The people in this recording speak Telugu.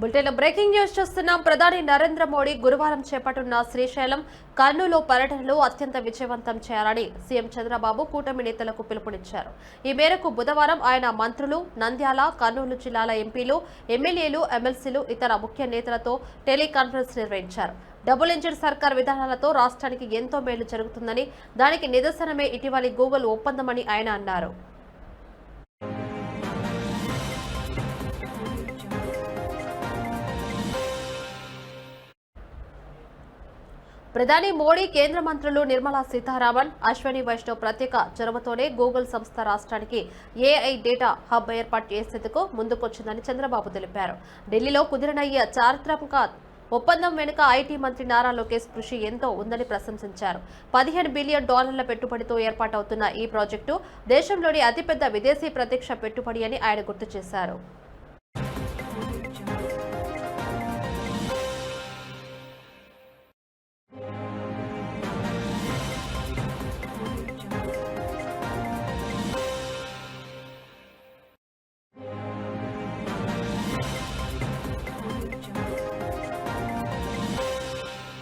బులెటిన్ బ్రేకింగ్ న్యూస్ చూస్తున్నాం. ప్రధాని నరేంద్ర మోడీ గురువారం చేపట్టున్న శ్రీశైలం కర్నూలు పర్యటనలు అత్యంత విజయవంతం చేయాలని సీఎం చంద్రబాబు కూటమి నేతలకు పిలుపునిచ్చారు. ఈ మేరకు బుధవారం ఆయన మంత్రులు నంద్యాల కర్నూలు జిల్లాల ఎంపీలు ఎమ్మెల్యేలు ఎమ్మెల్సీలు ఇతర ముఖ్య నేతలతో టెలికాన్ఫరెన్స్ నిర్వహించారు. డబుల్ ఇంజిన్ సర్కార్ విధానాలతో రాష్ట్రానికి ఎంతో మేలు జరుగుతుందని దానికి నిదర్శనమే ఇటీవలి గూగుల్ ఒప్పందమని ఆయన అన్నారు. ప్రధాని మోడీ కేంద్ర మంత్రులు నిర్మలా సీతారామన్ అశ్వని వైష్ణవ్ ప్రత్యేక చొరవతోనే గూగుల్ సంస్థ రాష్ట్రానికి ఏఐ డేటా హబ్ ఏర్పాటు చేసేందుకు ముందుకొచ్చిందని చంద్రబాబు తెలిపారు. ఢిల్లీలో కుదిరినయ్య చారిత్రక ఒప్పందం వెనుక ఐటీ మంత్రి నారా లోకేష్ కృషి ఎంతో ఉందని ప్రశంసించారు. పదిహేను బిలియన్ డాలర్ల పెట్టుబడితో ఏర్పాటవుతున్న ఈ ప్రాజెక్టు దేశంలోని అతిపెద్ద విదేశీ ప్రత్యక్ష పెట్టుబడి అని ఆయన గుర్తు చేశారు.